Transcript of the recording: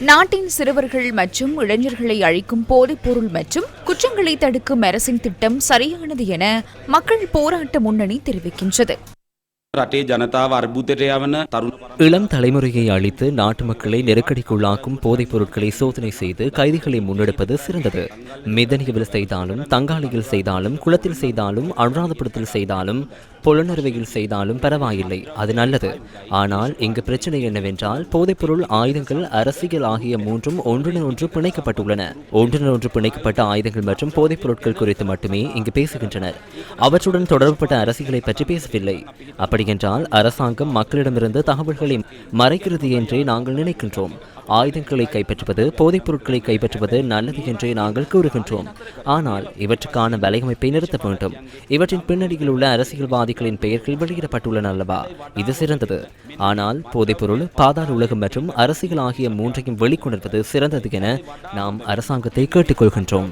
நாட்டின் சிறுவர்கள் மற்றும் இளைஞர்களை அழிக்கும் போதைப்பொருள் மற்றும் குற்றங்களை தடுக்கும் அரசின் திட்டம் சரியானது என மக்கள் போராட்ட முன்னணி தெரிவிக்கின்றது. இளம் தலைமுறையை அழித்து நாட்டு மக்களை நெருக்கடிக்குள்ளாக்கும் போதைப் பொருட்களை சோதனை செய்து கைதிகளை முன்னெடுப்பது சிறந்தது. மிதனியவில் செய்தாலும் தங்காளியில் செய்தாலும் குளத்தில் செய்தாலும் அனுராதபுரத்தில் செய்தாலும் புலனறுவையில் செய்தாலும் பரவாயில்லை. அது நல்லது. ஆனால் இங்கு பிரச்சனை என்னவென்றால் போதைப்பொருள் ஆயுதங்கள் அரசியல் ஆகிய மூன்றும் ஒன்றுடன் ஒன்று பிணைக்கப்பட்டுள்ளன. ஒன்றுடன் ஒன்று பிணைக்கப்பட்ட ஆயுதங்கள் மற்றும் போதைப் பொருட்கள் குறித்து மட்டுமே இங்கு பேசுகின்றனர். அவற்றுடன் தொடர்புபட்ட அரசியலை பற்றி பேசவில்லை. அப்படியென்றால் அரசாங்கம் மக்களிடமிருந்து தகவல்களை மறைக்கிறது என்றே நாங்கள் நினைக்கின்றோம். ஆயுதங்களை கைப்பற்றுவது போதைப் பொருட்களை கைப்பற்றுவது நல்லது என்றே நாங்கள் கூறுகின்றோம். ஆனால் இவற்றுக்கான வலையமைப்பை நிறுத்த வேண்டும். இவற்றின் பின்னணியில் உள்ள அரசியல்வாதிகளின் பெயர்கள் வெளியிடப்பட்டுள்ளன அல்லவா? இது சிறந்தது. ஆனால் போதைப்பொருள் பாதாள உலகம் மற்றும் அரசியல் ஆகிய மூன்றையும் வெளிக்கொணர்வது சிறந்தது என நாம் அரசாங்கத்தை கேட்டுக்கொள்கின்றோம்.